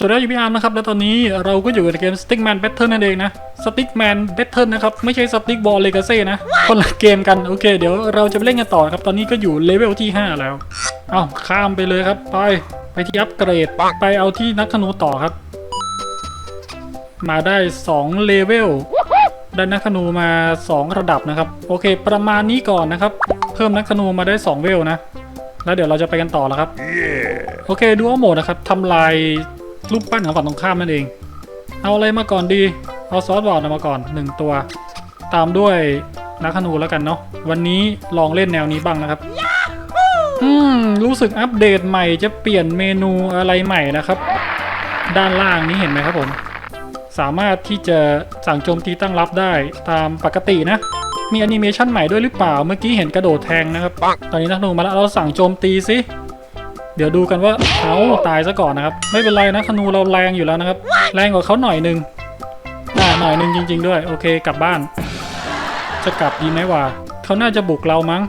สวัสดีครับอยู่พี่อาร์มนะครับ และตอนนี้เราก็อยู่ในเกม Stickman Battle นั่นเองนะ Stickman Battle นะครับ ไม่ใช่ Stick Ball Legacy นะ คนละเกมกัน โอเค เดี๋ยวเราจะไปเล่นกันต่อครับ ตอนนี้ก็อยู่เลเวลที่ 5 แล้ว เอาข้ามไปเลยครับ ไป ไปที่อัปเกรด ไปเอาที่นักธนูต่อครับ มาได้2เลเวลได้นักธนูมา 2 ระดับนะครับ โอเค ประมาณนี้ก่อนนะครับ เพิ่มนักธนูมาได้ 2 เวลนะ แล้วเดี๋ยวเราจะไปกันต่อแล้วครับโอเคดูว่าโหมดนะครับทำลาย รูปปั้นของฝั่งตรงข้ามนั่นเอง เอาอะไรมาก่อนดี เอาซอสบอร์ดมาก่อน 1 ตัว ตามด้วยนักธนูแล้วกันเนาะ วันนี้ลองเล่นแนวนี้บ้างนะครับ อืม รู้สึกอัปเดตใหม่จะเปลี่ยนเมนูอะไรใหม่นะครับ ด้านล่างนี้เห็นไหมครับผม สามารถที่จะสั่งโจมตีตั้งรับได้ตามปกตินะ มีแอนิเมชันใหม่ด้วยหรือเปล่า เมื่อกี้เห็นกระโดดแทงนะครับ ตอนนี้นักธนูมาแล้วเราสั่งโจมตีสิ เดี๋ยวดูกันว่าเอาตายซะก่อนนะครับ ไม่เป็นไรนะธนูเราแรงอยู่แล้วนะครับ แรงกว่าเขาหน่อยหนึงอ่าหน่อยหนึงจริง ๆ ด้วย โอเคกลับบ้าน จะกลับดีไหมวะเขาน่าจะบุกเรามั้ง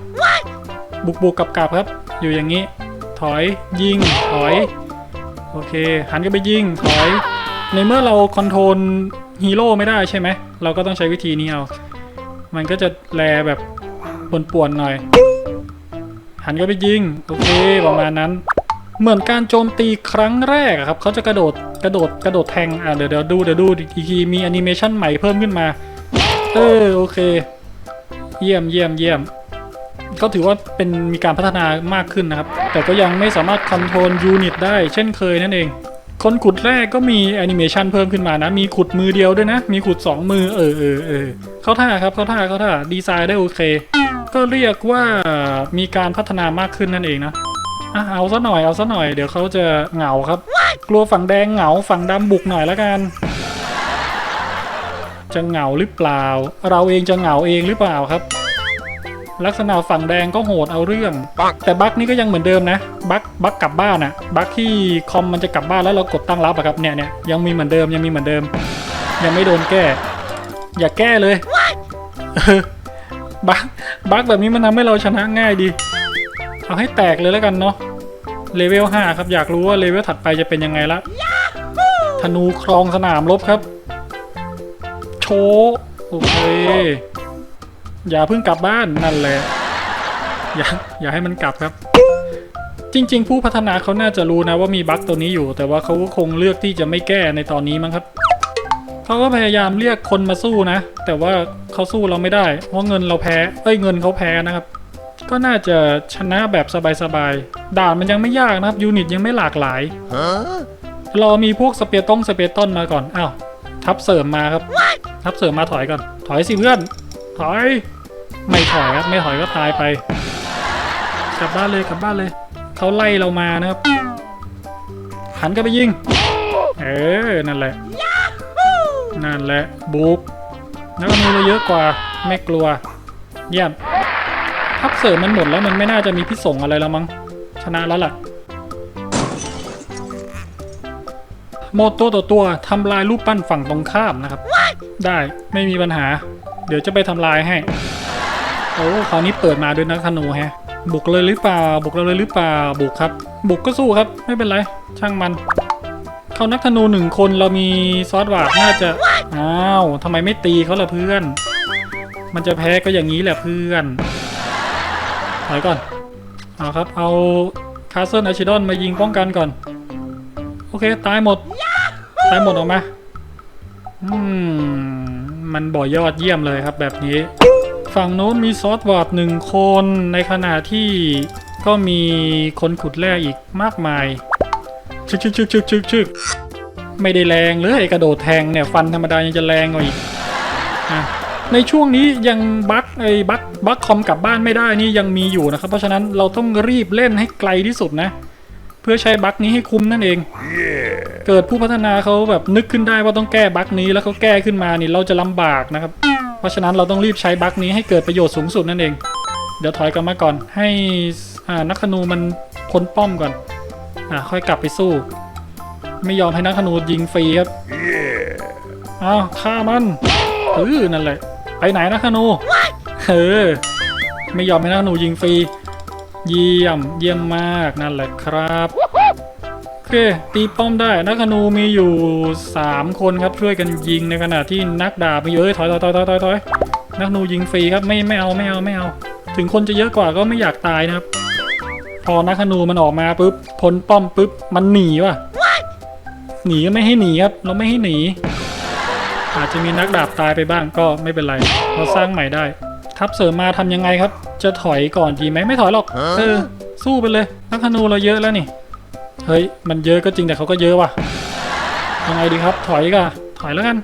บุกบุกกลับกลับครับ อยู่อย่างนี้ ถอยยิงถอย โอเค หันกันไปยิงถอย ในเมื่อเราคอนโทรลฮีโร่ไม่ได้ใช่ไหม เราก็ต้องใช้วิธีนี้เอา มันก็จะแลแบบป่วนๆหน่อย หันกันไปยิง โอเค ประมาณนั้น เหมือนการโจมตีครั้งแรกครับเขาจะกระโดดกระโดดกระโดดแทงอะเดี๋ยวเดี๋ยวดูเดี๋ยวดูอีกทีมีแอนิเมชันใหม่เพิ่มขึ้นมา เออโอเค เยี่ยมเยี่ยมเยี่ยมก็ถือว่าเป็นมีการพัฒนามากขึ้นนะครับ แต่ก็ยังไม่สามารถคอนโทรลยูนิตได้เช่นเคยนั่นเอง คนขุดแรกก็มีแอนิเมชันเพิ่มขึ้นมานะ มีขุดมือเดียวด้วยนะ มีขุด 2 มือเออเออเออเข้าท่าครับเข้าท่าเข้าท่าดีไซน์ได้โอเค ก็เรียกว่ามีการพัฒนามากขึ้นนั่นเองนะ อะเอาซะหน่อยเอาซะหน่อยเดี๋ยวเขาจะเหงาครับ กลัวฝั่งแดงเหงาฝั่งดำบุกหน่อยละกัน จะเหงาหรือเปล่า เราเองจะเหงาเองหรือเปล่าครับ ลักษณะฝั่งแดงก็โหดเอาเรื่อง แต่บั๊กนี่ก็ยังเหมือนเดิมนะ บั๊กบั๊กกลับบ้านอะบั๊กที่คอมมันจะกลับบ้านแล้วเรากดตั้งรับอะครับเนี่ยเนี่ยยังมีเหมือนเดิมยังมีเหมือนเดิม ยังไม่โดนแก้ อย่าแก้เลยเออบั๊กบั๊กแบบนี้มันทำให้เราชนะง่ายดี เอาให้แตกเลยแล้วกันเนาะเลเวล5ครับ อยากรู้ว่าเลเวลถัดไปจะเป็นยังไงละธนูครองสนามรบครับ โชว์โอเคอย่าเพิ่งกลับบ้านนั่นแหละอย่าอย่าให้มันกลับครับ จริง ๆ ผู้พัฒนาเขาน่าจะรู้นะว่ามีบั๊กตัวนี้อยู่ แต่ว่าเขาก็คงเลือกที่จะไม่แก้ในตอนนี้มั้งครับเขาก็พยายามเรียกคนมาสู้นะ แต่ว่าเขาสู้เราไม่ได้ เพราะเงินเราแพ้เอ้ยเงินเขาแพ้นะครับ ก็น่าจะชนะแบบสบายๆ ด่านมันยังไม่ยากนะครับ ยูนิตยังไม่หลากหลายรอมีพวกสเปียต้องสเปียต้นมาก่อน อ้าว ทับเสริมมาครับ ทับเสริมมาถอยก่อน ถอยสิเพื่อน ถอย ไม่ถอยครับ ไม่ถอยก็ตายไป กลับบ้านเลยกลับบ้านเลย เขาไล่เรามานะครับ หันกันไปยิง เออ นั่นแหละ นั่นแหละ บุกนักมวยเราเยอะกว่า ไม่กลัว เยี่ยม ทับเสริมมันหมดแล้วมันไม่น่าจะมีพิษสงอะไรแล้วมั้งชนะแล้วล่ะโมดตัวต่อตัวทำลายรูปปั้นฝั่งตรงข้ามนะครับ ได้ไม่มีปัญหา เดี๋ยวจะไปทำลายให้โอ้คราวนี้เปิดมาด้วยนักธนูแฮะ บุกเลยหรือเปล่า บุกเราเลยหรือเปล่าบุกครับ บุกก็สู้ครับ ไม่เป็นไร ช่างมัน เขานักธนูหนึ่งคนเรามีซอสหวาดน่าจะอ้าวทำไมไม่ตีเขาล่ะเพื่อน มันจะแพ้ก็อย่างนี้แหละเพื่อน ถอยก่อน เอาครับ เอาคาสเซิลอาชิดอนมายิงป้องกันก่อน โอเค ตายหมด ตายหมดออกมาอืมมันบ่อยอดเยี่ยมเลยครับแบบนี้ ฝั่งโน้นมีซอสวอร์ดหนึ่งคนในขณะที่ก็มีคนขุดแร่อีกมากมาย ชึกชึกชึกชึกชึกชึกไม่ได้แรงเลยไอกระโดดแทงเนี่ย ฟันธรรมดายังจะแรงกว่าอีก ในช่วงนี้ยังบั๊กไอ้บั๊ก บั๊กคอมกลับบ้านไม่ได้นี่ยังมีอยู่นะครับ เพราะฉะนั้นเราต้องรีบเล่นให้ไกลที่สุดนะ เพื่อใช้บั๊กนี้ให้คุ้มนั่นเองเกิดผู้พัฒนาเขาแบบนึกขึ้นได้ว่าต้องแก้บั๊กนี้แล้วเขาแก้ขึ้นมานี่เราจะลำบากนะครับ เพราะฉะนั้นเราต้องรีบใช้บั๊กนี้ให้เกิดประโยชน์สูงสุดนั่นเอง เดี๋ยวถอยกลับมาก่อน ให้อ่านักธนูมันพ้นป้อมก่อนอ่าค่อยกลับไปสู้ ไม่ยอมให้นักธนูยิงฟรีครับอ้าวฆ่ามันเออนั่นแหละไปไหนนักธนู เออ ไม่ยอมให้นักธนูยิงฟรี เยี่ยม เยี่ยมมาก นั่นแหละครับโอเค ตีป้อมได้ นักธนูมีอยู่ 3 คนครับช่วยกันยิงในขณะที่นักดาบมีเยอะถอยถอยถอยถอยถอยถอยนักธนูยิงฟรีครับไม่ไม่เอาไม่เอาไม่เอา ถึงคนจะเยอะกว่าก็ไม่อยากตายนะครับ พอนักธนูมันออกมาปุ๊บพ้นป้อมปุ๊บมันหนีว่ะหนีก็ไม่ให้หนีครับ เราไม่ให้หนี อาจจะมีนักดาบตายไปบ้างก็ไม่เป็นไร เราสร้างใหม่ได้ ทัพเสริมมาทำยังไงครับ จะถอยก่อนดีไหมไม่ถอยหรอก เออ สู้ไปเลยนักธนูเราเยอะแล้วนี่ เฮ้ย มันเยอะก็จริงแต่เขาก็เยอะว่ะยังไงดีครับ ถอยก่ะถอยแล้วกัน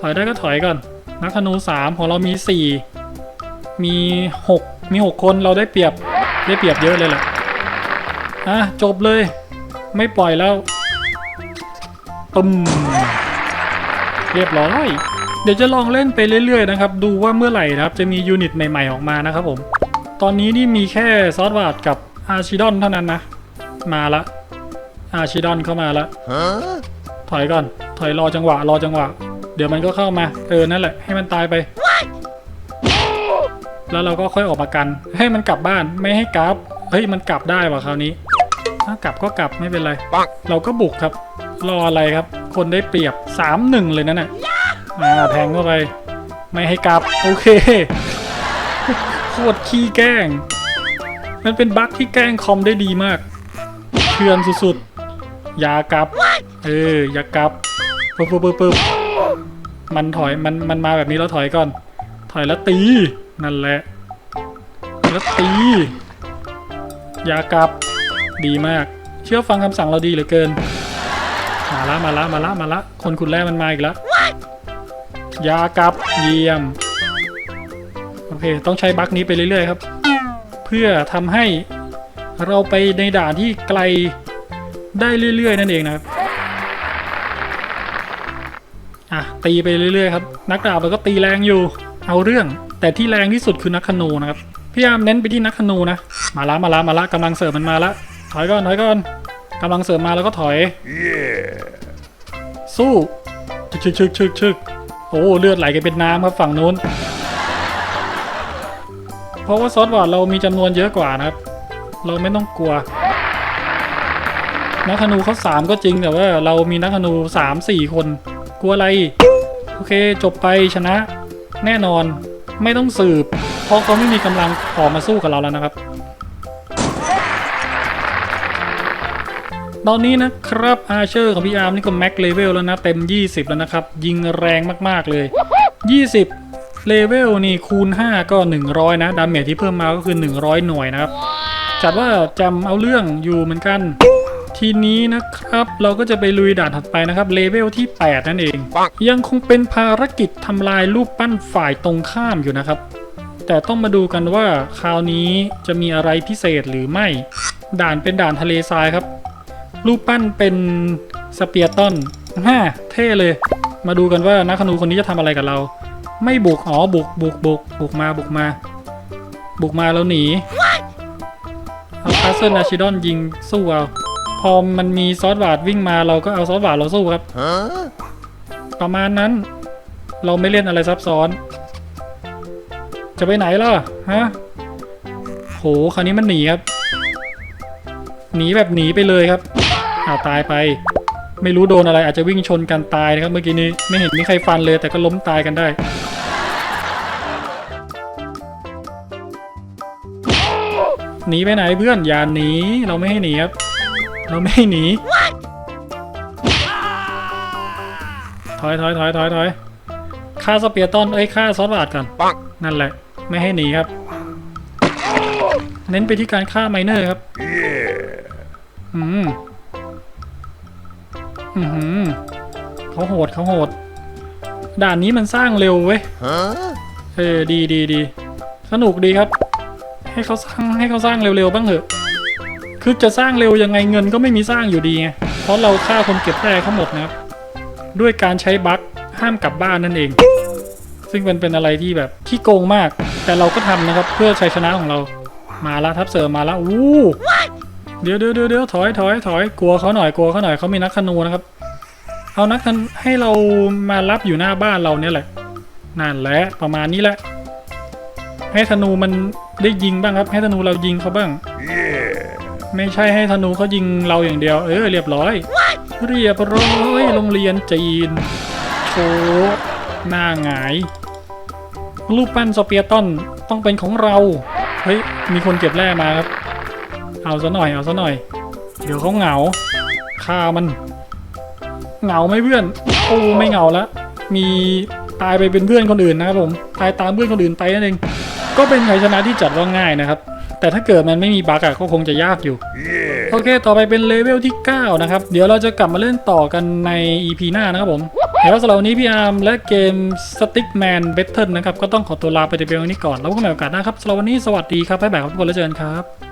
ถอยได้ก็ถอยก่อน นักธนูสามของเรามีสี่มีหกมีหกคนเราได้เปรียบได้เปรียบเยอะเลยแหละอะจบเลย ไม่ปล่อยแล้วปึ้มเรียบร้อย เดี๋ยวจะลองเล่นไปเรื่อยๆนะครับ ดูว่าเมื่อไหร่นะครับ จะมียูนิตใหม่ๆออกมานะครับผม ตอนนี้นี่มีแค่ซอสวาดกับอาชิดอนเท่านั้นนะ มาละ อาชิดอนเข้ามาล้วถอยก่อน ถอยรอจังหวะ รอจังหวะ เดี๋ยวมันก็เข้ามา เออ นั่นแหละ ให้มันตายไป แล้วเราก็ค่อยออกมากัน ให้มันกลับบ้าน ไม่ให้กลับ เฮ้ย มันกลับได้ว่ะคราวนี้ ถ้ากลับก็กลับไม่เป็นไร เราก็บุกครับ รออะไรครับ คนได้เปรียบ 3-1 เลยนั่นน่ะ อ่าแทงเข้าไป ไม่ให้กลับ โอเคโคตรขี้แกล้ง มันเป็นบั๊กที่แกล้งคอมได้ดีมากเถื่อนสุดๆ อย่ากลับ เออ อย่ากลับปึ๊บปึ๊บปึ๊บปึ๊บมันถอยมันมันมาแบบนี้แล้วถอยก่อน ถอยแล้วตี นั่นแหละ แล้วตี อย่ากลับ ดีมาก เชื่อฟังคำสั่งเราดีเหลือเกิน มาละมาละมาละมาละ คนคุณแรกมันมาอีกแล้ว ยากับเยี่ยม โอเค ต้องใช้บั๊กนี้ไปเรื่อยๆครับ เพื่อทำให้เราไปในด่านที่ไกลได้เรื่อยๆ นั่นเองนะครับอะตีไปเรื่อยๆครับ นักดาบเราก็ตีแรงอยู่ เอาเรื่อง แต่ที่แรงที่สุดคือนักธนูนะครับพยายามเน้นไปที่นักธนูนะ มาละมาละมาละกำลังเสริมมันมาละถอยก่อนถอยก่อนกำลังเสริมมาแล้วก็ถอยสู้ชึกชึกชึกชึกชึก โอ้เลือดไหลกันเป็นน้ำครับฝั่งนู้น เพราะว่าซอสวอดเรามีจำนวนเยอะกว่านะครับ เราไม่ต้องกลัว นักธนูเขาสามก็จริงแต่ว่าเรามีนักธนูสามสี่คน กลัวอะไร โอเคจบไปชนะ แน่นอนไม่ต้องสืบ เพราะเขาไม่มีกำลังออกมาสู้กับเราแล้วนะครับ ตอนนี้นะครับอาเชอร์ของพี่อาร์มนี่ก็แม็กเลเวลแล้วนะ เต็ม 20 แล้วนะครับ ยิงแรงมากๆเลย 20 เลเวลนี่คูณ 5 ก็ 100 นะ ดาเมจที่เพิ่มมาก็คือ 100 หน่วยนะครับ จัดว่าจำเอาเรื่องอยู่เหมือนกัน ทีนี้นะครับเราก็จะไปลุยด่านถัดไปนะครับเลเวลที่ 8 นั่นเอง ยังคงเป็นภารกิจทำลายรูปปั้นฝ่ายตรงข้ามอยู่นะครับแต่ต้องมาดูกันว่าคราวนี้จะมีอะไรพิเศษหรือไม่ ด่านเป็นด่านทะเลทรายครับ รูปปั้นเป็นสเปียร์ตันฮ่าเท่เลย มาดูกันว่านักธนูคนนี้จะทำอะไรกับเรา ไม่บุกอ๋อบุกบุกบุกบุกมาบุกมา บุกมาแล้วหนีเอาคาสเซิลอาชิดอนยิงสู้เอาพอมันมีซอสบาดวิ่งมาเราก็เอาซอสบาดเราสู้ครับ ประมาณนั้นเราไม่เล่นอะไรซับซ้อน จะไปไหนล่ะฮะโหคราวนี้มันหนีครับ หนีแบบหนีไปเลยครับ อ้าวตายไป ไม่รู้โดนอะไรอาจจะวิ่งชนกันตายนะครับเมื่อกี้นี้ไม่เห็นมีใครฟันเลย แต่ก็ล้มตายกันได้หนีไปไหนเพื่อนอย่าหนีเราไม่ให้หนีครับ เราไม่ให้หนีถอยถอยถอยถอยถอยฆ่าสเปียร์ตอนเอ้ยฆ่าซอสบาดก่อนนั่นแหละ ไม่ให้หนีครับ เน้นไปที่การฆ่าไมเนอร์ครับ อืม อืมเขาโหดเขาโหด ด่านนี้มันสร้างเร็วเว้ยเออดีดีดีสนุกดีครับ ให้เขาสร้างให้เขาสร้างเร็วๆบ้างเถอะ คือจะสร้างเร็วยังไงเงินก็ไม่มีสร้างอยู่ดีไงเพราะเราฆ่าคนเก็บแร่เขาหมดนะครับ ด้วยการใช้บั๊กห้ามกลับบ้านนั่นเอง ซึ่งเป็นเป็นอะไรที่แบบที่โกงมาก แต่เราก็ทำนะครับเพื่อชัยชนะของเรามาแล้วทับเสริมมาแล้วอู้ เดี๋ยวเดี๋ยวเดี๋ยวถอยถอยถอยกลัวเขาหน่อยกลัวเขาหน่อยเขามีนักธนูนะครับ เอานักธนูให้เรามารับอยู่หน้าบ้านเราเนี่ยแหละนั่นแหละประมาณนี้แหละ ให้ธนูมันได้ยิงบ้างครับ ให้ธนูเรายิงเขาบ้าง ไม่ใช่ให้ธนูเขายิงเราอย่างเดียว เออเรียบร้อย เรียบร้อยโรงเรียนจีนโชว์หน้าหงาย รูปปั้นสเปียร์ตันต้องเป็นของเรา เฮ้ย มีคนเก็บแร่มาครับ เอาซะหน่อยเอาซะหน่อย เดี๋ยวเขาเหงาฆ่ามัน เหงาไหมเพื่อนโอ้ไม่เหงาละมีตายไปเป็นเพื่อนคนอื่นนะครับผมตายตามเพื่อนคนอื่นไปนั่นเองก็เป็นชัยชนะที่จัดว่าง่ายนะครับ แต่ถ้าเกิดมันไม่มีบั๊กอะก็คงจะยากอยู่โอเค ต่อไปเป็นเลเวลที่ 9 นะครับ เดี๋ยวเราจะกลับมาเล่นต่อกันใน EP หน้านะครับผม เดี๋ยวสำหรับวันนี้พี่อาร์มและเกม Stickman Battle นะครับ ก็ต้องขอตัวลาไปแต่เพียงเท่านี้ก่อน แล้วพบกันใหม่โอกาสหน้าครับสำหรับวันนี้สวัสดีครับบ๊ายบายครับทุกคนแล้วเจอกันครับ